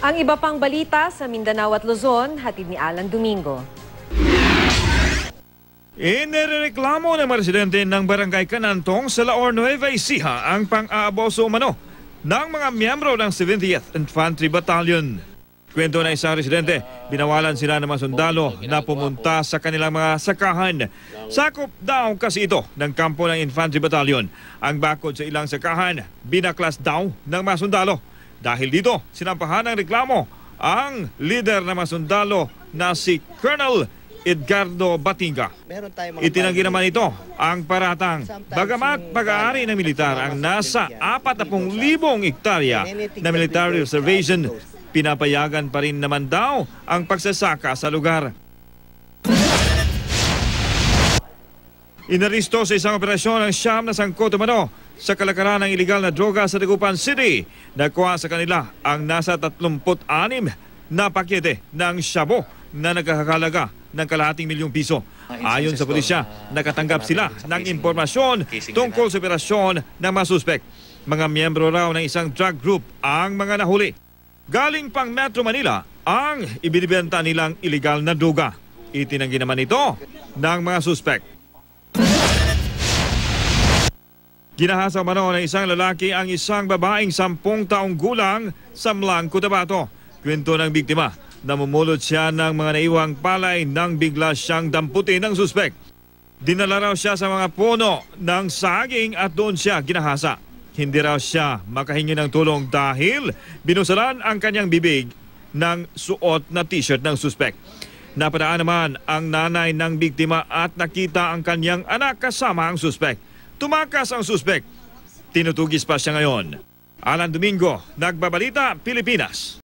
Ang iba pang balita sa Mindanao at Luzon, hatid ni Alan Domingo. Inireklamo ng residente ng Barangay Canantong sa Laor Nueva Ecija ang pang-aaboso umano ng mga miyembro ng 70th Infantry Battalion. Kwento na isang residente, binawalan sila ng mga sundalo na pumunta sa kanilang mga sakahan. Sakop daw kasi ito ng kampo ng Infantry Battalion. Ang bakod sa ilang sakahan, binaklas daw ng mga sundalo. Dahil dito, sinampahan ng reklamo ang leader ng mga sundalo na si Colonel Edgardo Batinga. Itinanggi naman ito ang paratang. Bagamat pag-aari ng militar ang nasa 40,000 hektarya na military reservation, pinapayagan pa rin naman daw ang pagsasaka sa lugar. Inaristo sa isang operasyon ang siyam na sangkot umano sa kalakaran ng iligal na droga sa Dagupan City. Nakuha sa kanila ang nasa 36 na pakete ng shabu na nagkakalaga ng kalahating milyong piso. Ayon sa pulisya, nakatanggap sila ng impormasyon tungkol sa operasyon ng mga suspek. Mga miyembro raw ng isang drug group ang mga nahuli. Galing pang Metro Manila ang ibinibenta nilang iligal na droga. Itinanggi naman ito ng mga suspek. Ginahasa mano ng isang lalaki ang isang babaeng sampung taong gulang sa Mlang, Cotabato. Kwento ng biktima, namumulot siya ng mga naiwang palay nang bigla siyang damputin ng suspek. Dinala raw siya sa mga puno ng saging at doon siya ginahasa. Hindi raw siya makahingi ng tulong dahil binusalan ang kanyang bibig ng suot na t-shirt ng suspek. Napadaan naman ang nanay ng biktima at nakita ang kanyang anak kasama ang suspek. Tumakas ang suspek. Tinutugis pa siya ngayon. Alan Domingo, Nagbabalita, Pilipinas.